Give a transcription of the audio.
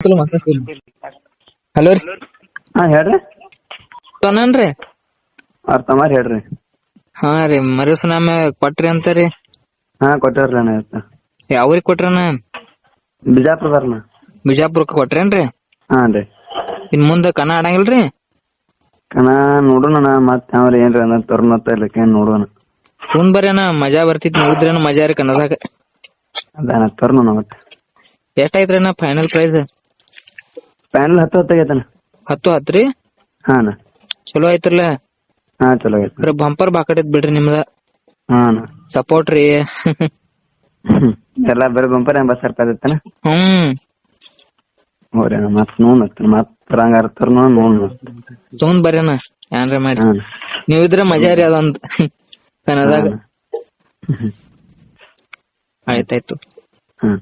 Hello ರೀ. ಹಾ ಹೇಳ್ರಿ. ತನನ್ರಿ ಅವ್ರ ತಮ್ಮಾರ್ ಹೇಳ್ರಿ. ಹಾ ರೀ ಮರುಸನಾಮೆ ಕೊಟ್ರಿ ಅಂತಾರಿ ಹಾ ಕೊಟ್ಟಾರ್ರಿ ಅಣ್ಣ ಇವತ್ತ. ಯಾವ್ರಿಗೆ ಕೊಟ್ರನ ಬಿಜಾಪುರದಾರ್ನ ಬಿಜಾಪುರಕ್ಕೆ ಕೊಟ್ರೇನ್ರಿ ಹಾ ರೀ. ಇನ್ ಮುಂದೆ ಕನ ಆಡಂಗಿಲ್ರಿ? ಕಣ ನೋಡೋಣ ಮತ್ತೆ ಅವ್ರ ಏನ್ರಿ ಅನ್ನೋದ್ ತೋರ್ನತ್ತ ಇಲ್ಲಕ್ಕೆ ನೋಡೋಣ. ಮುಂದ್ ಬರ್ಯಾನ ಮಜಾ ಬರ್ತಿತ್ ನೋಡಿದ್ರೇನ ಮಜಾ ರೀ ಕನ್ನಡದಾಗ. ಅದಾನ ತೋರ್ನೋಣ ಮತ್ತೆ. ಎಷ್ಟಾಯ್ತ್ರಿ ಅಣ್ಣ ಫೈನಲ್ ಪ್ರೈಸ್ ಪ್ಯಾನಲ್ ಹತ್ತು ಹೊತ್ತಾಗೈತನ ಹತ್ತು ಹತ್ತು ರೀ ಹಾ ಅಣ್ಣ. ಚಲೋ ಐತ್ರಲ್ಲ ಹಾ ಚಲೋ ಐತ್ರಿ ಬರೀ ಬಂಪರ್ ಬಾಕಟೈತ್ ಬಿಡ್ರಿ ನಿಮ್ದ. ಹಾ ಅಣ್ಣ. ಸಪೋರ್ಟ್ ರೀ. ಎಲ್ಲ ಬರೀ ಬಂಪರ್ ಎಂಬತ್ತು ರೂಪಾಯಿ ಐತನ ಹ್ಮ್. ಹೋರಿ ಮತ್ ಹತ್ತನ ಮತ್ ಹಂಗಾರ ನೋನ್ ನೋನ್ ತೊಗೊಂಡ್ ಬರ್ಯಾನ ಏನ್ರ ಮಾಡಿ. ಹಾ ನೀವ್ ಇದ್ರೆ ಮಜಾ ರೀ ಅದಂತ ಕನ್ನಡದಾಗ. ಆಯ್ತಾಯ್ತು. ಹ್ಮ್